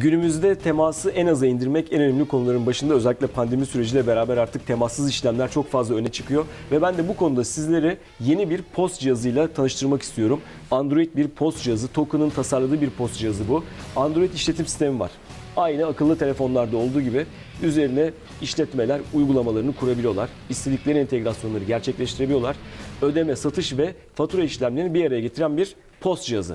Günümüzde teması en aza indirmek en önemli konuların başında özellikle pandemi süreciyle beraber artık temassız işlemler çok fazla öne çıkıyor. Ve ben de bu konuda sizleri yeni bir post cihazıyla tanıştırmak istiyorum. Android bir post cihazı, Token'ın tasarladığı bir post cihazı bu. Android işletim sistemi var. Aynı akıllı telefonlarda olduğu gibi üzerine işletmeler uygulamalarını kurabiliyorlar. İstedikleri entegrasyonları gerçekleştirebiliyorlar. Ödeme, satış ve fatura işlemlerini bir araya getiren bir post cihazı.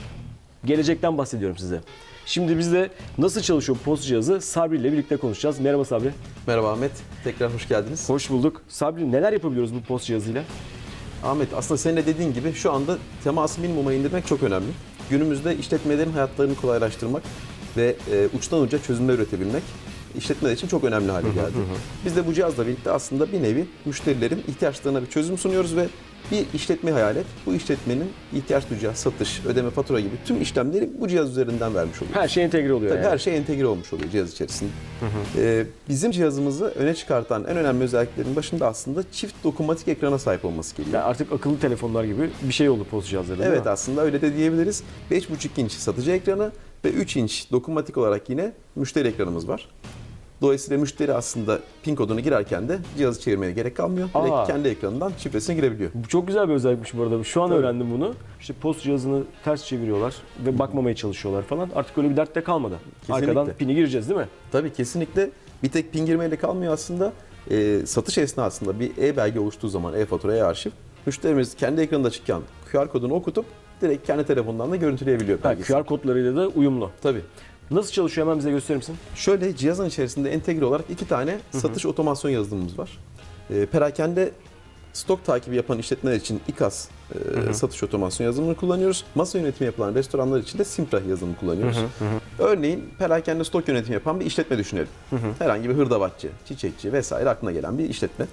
Gelecekten bahsediyorum size. Şimdi biz de nasıl çalışıyor post cihazı Sabri ile birlikte konuşacağız. Merhaba Sabri. Merhaba Ahmet, tekrar hoş geldiniz. Hoş bulduk. Sabri neler yapabiliyoruz bu post cihazıyla? Ahmet aslında senin de dediğin gibi şu anda teması minimuma indirmek çok önemli. Günümüzde işletmelerin hayatlarını kolaylaştırmak ve e, uçtan uca çözümler üretebilmek işletmeler için çok önemli hale geldi. Biz de bu cihazla birlikte aslında bir nevi müşterilerin ihtiyaçlarına bir çözüm sunuyoruz ve bir işletme hayal et. Bu işletmenin ihtiyaç duyacağı satış, ödeme, fatura gibi tüm işlemleri bu cihaz üzerinden vermiş oluyoruz. Her şey entegre oluyor Tabii yani. her şey entegre olmuş oluyor cihaz içerisinde. Ee, bizim cihazımızı öne çıkartan en önemli özelliklerin başında aslında çift dokunmatik ekrana sahip olması geliyor. Yani artık akıllı telefonlar gibi bir şey oldu post cihazları Evet mi? aslında öyle de diyebiliriz. 5,5 inç satıcı ekranı ve 3 inç dokunmatik olarak yine müşteri ekranımız var. Dolayısıyla müşteri aslında pin kodunu girerken de cihazı çevirmeye gerek kalmıyor. Aa. Direkt kendi ekranından şifresine girebiliyor. Bu çok güzel bir özellikmiş bu arada. Şu an öğrendim bunu. İşte post cihazını ters çeviriyorlar ve bakmamaya çalışıyorlar falan. Artık öyle bir dert de kalmadı. Kesinlikle. Arkadan pini gireceğiz değil mi? Tabii kesinlikle bir tek pin girmeyle kalmıyor aslında. Ee, satış esnasında bir e-belge oluştuğu zaman e-fatura, e-arşiv müşterimiz kendi ekranında çıkan QR kodunu okutup direkt kendi telefonundan da görüntüleyebiliyor Ha, belgesini. QR kodlarıyla da uyumlu. Tabii. Nasıl çalışıyor hemen bize gösterir misin? Şöyle cihazın içerisinde entegre olarak iki tane satış otomasyon yazılımımız var. Ee, perakende stok takibi yapan işletmeler için İKAS e, satış otomasyon yazılımını kullanıyoruz. Masa yönetimi yapılan restoranlar için de Simpra yazılımını kullanıyoruz. Örneğin perakende stok yönetimi yapan bir işletme düşünelim. Herhangi bir hırdavatçı, çiçekçi vesaire aklına gelen bir işletme.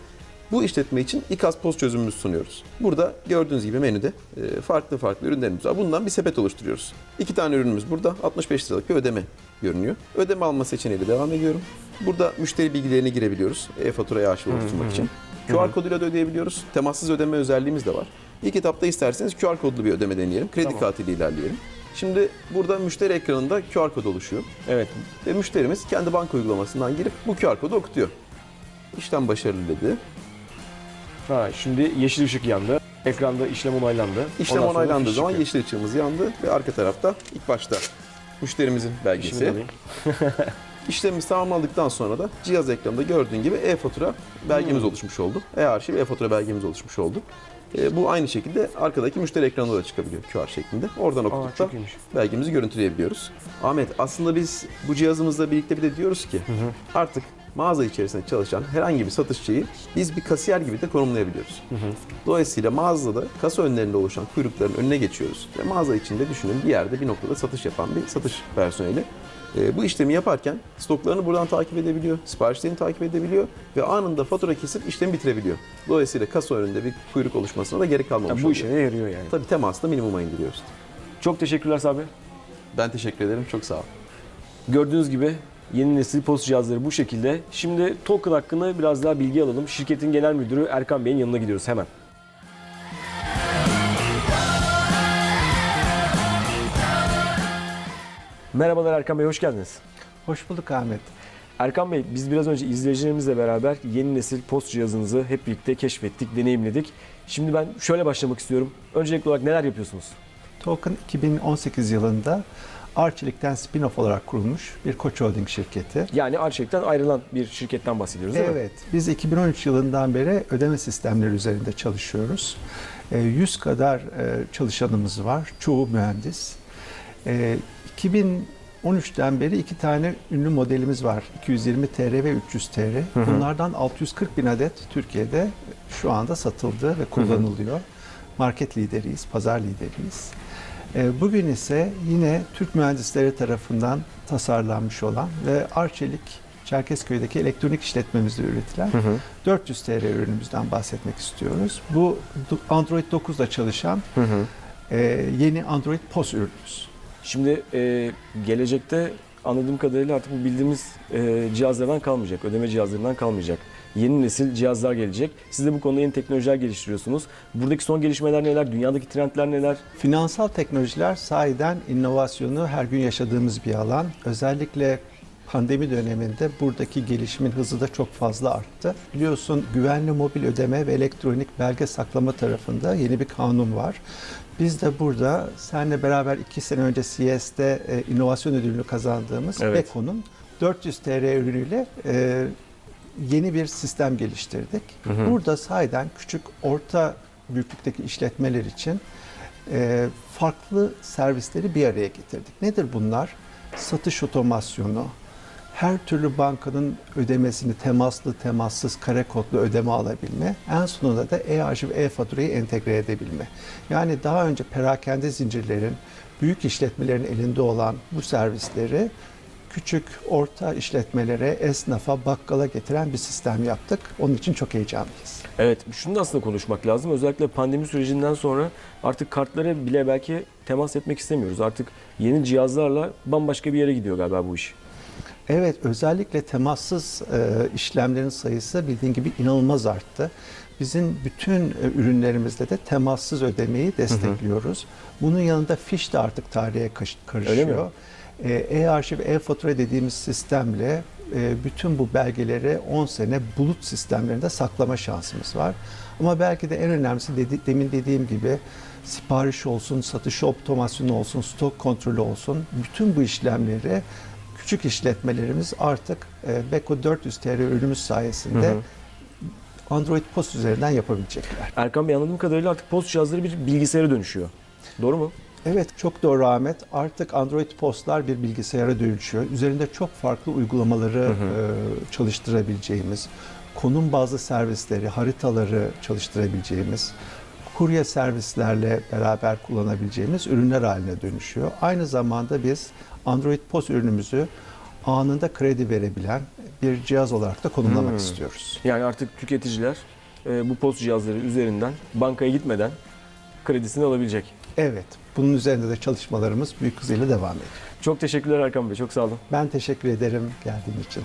Bu işletme için İKAS post çözümümüzü sunuyoruz. Burada gördüğünüz gibi menüde e, farklı farklı ürünlerimiz var. Bundan bir sepet oluşturuyoruz. İki tane ürünümüz burada. 65 liralık bir ödeme görünüyor. Ödeme alma seçeneğiyle devam ediyorum. Burada müşteri bilgilerini girebiliyoruz. E-faturaya arşiv oluşturmak için. QR koduyla da ödeyebiliyoruz. Temassız ödeme özelliğimiz de var. İlk etapta isterseniz QR kodlu bir ödeme deneyelim. Kredi Tamam. kartıyla ilerleyelim. Şimdi burada müşteri ekranında QR kod oluşuyor. Evet. Ve müşterimiz kendi banka uygulamasından girip bu QR kodu okutuyor. İşlem başarılı dedi. Ha, şimdi yeşil ışık yandı. Ekranda işlem onaylandı. İşlem Ondan sonra onaylandığı fiş zaman çıkıyor. yeşil ışığımız yandı ve arka tarafta ilk başta müşterimizin belgesi. alayım. İşlemimiz tamamlandıktan sonra da cihaz ekranında gördüğün gibi e-fatura belgemiz Hmm. oluşmuş oldu. E-arşiv, e-fatura belgemiz oluşmuş oldu. E, bu aynı şekilde arkadaki müşteri ekranında da çıkabiliyor QR şeklinde. Oradan okutup da çok iyiymiş. belgemizi görüntüleyebiliyoruz. Ahmet aslında biz bu cihazımızla birlikte bir de diyoruz ki artık mağaza içerisinde çalışan herhangi bir satışçıyı biz bir kasiyer gibi de konumlayabiliyoruz. Dolayısıyla mağazada kasa önlerinde oluşan kuyrukların önüne geçiyoruz. Ve mağaza içinde düşünün bir yerde bir noktada satış yapan bir satış personeli. E, bu işlemi yaparken stoklarını buradan takip edebiliyor, siparişlerini takip edebiliyor ve anında fatura kesip işlemi bitirebiliyor. Dolayısıyla kasa önünde bir kuyruk oluşmasına da gerek kalmamış Ya bu oluyor. işe de yarıyor yani. Tabii teması da minimuma indiriyoruz. Çok teşekkürler Sabri. Ben teşekkür ederim. Çok sağ ol. Gördüğünüz gibi yeni nesil post cihazları bu şekilde. Şimdi Token hakkında biraz daha bilgi alalım. Şirketin genel müdürü Erkan Bey'in yanına gidiyoruz hemen. Merhabalar Erkan Bey, hoş geldiniz. Hoş bulduk Ahmet. Erkan Bey, biz biraz önce izleyicilerimizle beraber yeni nesil post cihazınızı hep birlikte keşfettik, deneyimledik. Şimdi ben şöyle başlamak istiyorum. Öncelikli olarak neler yapıyorsunuz? Token 2018 yılında Arçelik'ten spin-off olarak kurulmuş bir Koç Holding şirketi. Yani Arçelik'ten ayrılan bir şirketten bahsediyoruz değil mi? Evet, biz 2013 yılından beri ödeme sistemleri üzerinde çalışıyoruz. Ee, 100 kadar e, çalışanımız var, çoğu mühendis. Ee, 2013'ten beri iki tane ünlü modelimiz var. 220 TR ve 300 TR. Bunlardan 640 bin adet Türkiye'de şu anda satıldı ve kullanılıyor. Market lideriyiz, pazar lideriyiz. Ee, Bugün ise yine Türk mühendisleri tarafından tasarlanmış olan ve Arçelik Çerkezköy'deki elektronik işletmemizde üretilen 400 TL ürünümüzden bahsetmek istiyoruz. Bu Android 9'da çalışan e, yeni Android POS ürünümüz. Şimdi e, gelecekte anladığım kadarıyla artık bu bildiğimiz e, cihazlardan kalmayacak, ödeme cihazlarından kalmayacak. Yeni nesil cihazlar gelecek. Siz de bu konuda yeni teknolojiler geliştiriyorsunuz. Buradaki son gelişmeler neler? Dünyadaki trendler neler? Finansal teknolojiler sahiden inovasyonu her gün yaşadığımız bir alan. Özellikle pandemi döneminde buradaki gelişimin hızı da çok fazla arttı. Biliyorsun güvenli mobil ödeme ve elektronik belge saklama tarafında yeni bir kanun var. Biz de burada seninle beraber iki sene önce CES'te e, inovasyon ödülünü kazandığımız Evet. Beko'nun 400 TL ürünüyle e, yeni bir sistem geliştirdik. Burada sahiden küçük, orta büyüklükteki işletmeler için e, farklı servisleri bir araya getirdik. Nedir bunlar? Satış otomasyonu, her türlü bankanın ödemesini temaslı, temassız, kare kodlu ödeme alabilme, en sonunda da e-arşiv, e-faturayı entegre edebilme. Yani daha önce perakende zincirlerin, büyük işletmelerin elinde olan bu servisleri küçük, orta işletmelere, esnafa, bakkala getiren bir sistem yaptık. Onun için çok heyecanlıyız. Evet, şunu da aslında konuşmak lazım. Özellikle pandemi sürecinden sonra artık kartlara bile belki temas etmek istemiyoruz. Artık yeni cihazlarla bambaşka bir yere gidiyor galiba bu iş. Evet, özellikle temassız e, işlemlerin sayısı bildiğin gibi inanılmaz arttı. Bizim bütün e, ürünlerimizde de temassız ödemeyi destekliyoruz. Bunun yanında fiş de artık tarihe kaş- karışıyor. E, E-arşiv, e-fatura dediğimiz sistemle e, bütün bu belgeleri 10 sene bulut sistemlerinde saklama şansımız var. Ama belki de en önemlisi dedi, demin dediğim gibi sipariş olsun, satış otomasyonu olsun, stok kontrolü olsun. Bütün bu işlemleri küçük işletmelerimiz artık e, Beko 400 TL ürünümüz sayesinde Hı hı. Android Post üzerinden yapabilecekler. Erkan Bey anladığım kadarıyla artık post cihazları bir bilgisayara dönüşüyor. Doğru mu? Evet çok doğru Ahmet. Artık Android Post'lar bir bilgisayara dönüşüyor. Üzerinde çok farklı uygulamaları e, çalıştırabileceğimiz, konum bazlı servisleri, haritaları çalıştırabileceğimiz, kurye servislerle beraber kullanabileceğimiz ürünler haline dönüşüyor. Aynı zamanda biz Android Post ürünümüzü anında kredi verebilen bir cihaz olarak da konumlamak Hmm. istiyoruz. Yani artık tüketiciler e, bu post cihazları üzerinden bankaya gitmeden kredisini alabilecek. Evet, bunun üzerinde de çalışmalarımız büyük hızıyla devam ediyor. Çok teşekkürler Erkan Bey. Çok sağ olun. Ben teşekkür ederim geldiğin için.